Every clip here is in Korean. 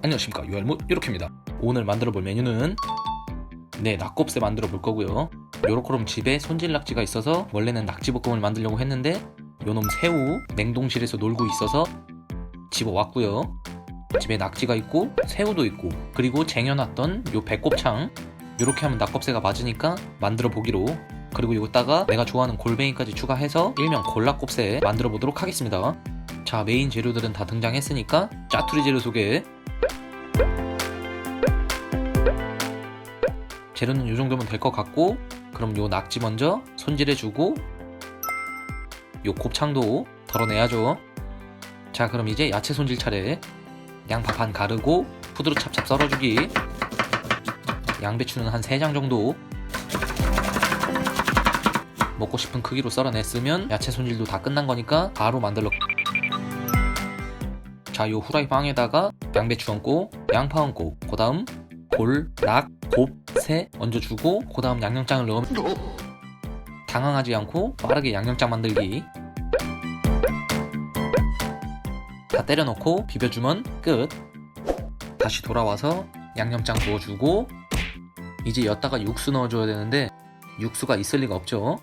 안녕하십니까. 유알무 이렇게입니다. 오늘 만들어 볼 메뉴는 네 낙곱새 만들어 볼 거고요. 요렇게럼 집에 손질 낙지가 있어서 원래는 낙지볶음을 만들려고 했는데 요놈 새우 냉동실에서 놀고 있어서 집어왔고요. 집에 낙지가 있고 새우도 있고 그리고 쟁여놨던 요 배꼽창 요렇게 하면 낙곱새가 맞으니까 만들어 보기로. 그리고 여기다가 내가 좋아하는 골뱅이까지 추가해서 일명 골락곱새 만들어 보도록 하겠습니다. 자 메인 재료들은 다 등장했으니까 짜투리 재료 소개 재료는 이 정도면 될 것 같고 그럼 요 낙지 먼저 손질해주고 요 곱창도 덜어내야죠. 자 그럼 이제 야채 손질 차례. 양파 반 가르고 푸드로 찹찹 썰어주기. 양배추는 한 3장 정도. 먹고 싶은 크기로 썰어냈으면 야채 손질도 다 끝난 거니까 바로 만들러. 자요 후라이빵에다가 양배추 얹고 양파 얹고 그 다음 골, 락, 곱, 새 얹어주고 그 다음 양념장을 넣으면 당황하지 않고 빠르게 양념장 만들기. 다 때려 넣고 비벼주면 끝. 다시 돌아와서 양념장 부어주고 이제 엿다가 육수 넣어줘야 되는데 육수가 있을 리가 없죠.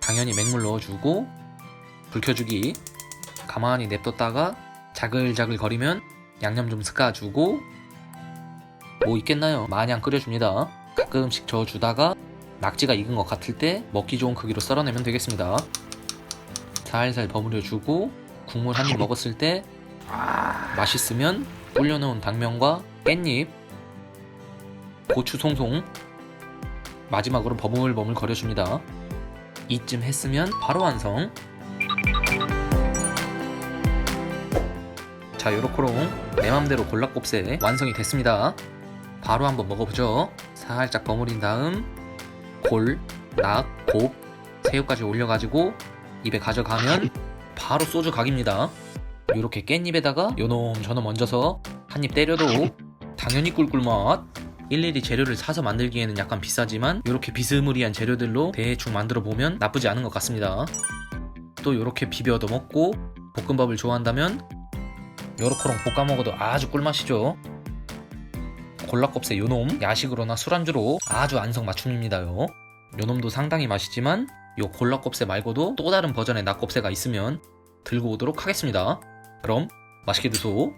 당연히 맹물 넣어주고 불 켜주기. 가만히 냅뒀다가 자글자글 거리면 양념 좀 섞어주고 뭐 있겠나요? 마냥 끓여줍니다. 가끔씩 저어주다가 낙지가 익은 것 같을 때 먹기 좋은 크기로 썰어내면 되겠습니다. 살살 버무려주고 국물 한 입 먹었을 때 맛있으면 불려놓은 당면과 깻잎 고추 송송 마지막으로 버물버물 거려줍니다. 이쯤 했으면 바로 완성. 자 요렇게롱 내 맘대로 골락곱새 완성이 됐습니다 바로 한번 먹어보죠 살짝 버무린 다음 골, 낙, 곱, 새우까지 올려가지고 입에 가져가면 바로 소주 각입니다 요렇게 깻잎에다가 요놈 저놈 얹어서 한 입 때려도 당연히 꿀꿀맛 일일이 재료를 사서 만들기에는 약간 비싸지만 이렇게 비스무리한 재료들로 대충 만들어 보면 나쁘지 않은 것 같습니다. 또 이렇게 비벼도 먹고 볶음밥을 좋아한다면 요렇게랑 볶아 먹어도 아주 꿀맛이죠. 골락곱새 요놈 야식으로나 술안주로 아주 안성맞춤입니다요. 요놈도 상당히 맛있지만 요 골락곱새 말고도 또 다른 버전의 낙곱새가 있으면 들고 오도록 하겠습니다. 그럼 맛있게 드소.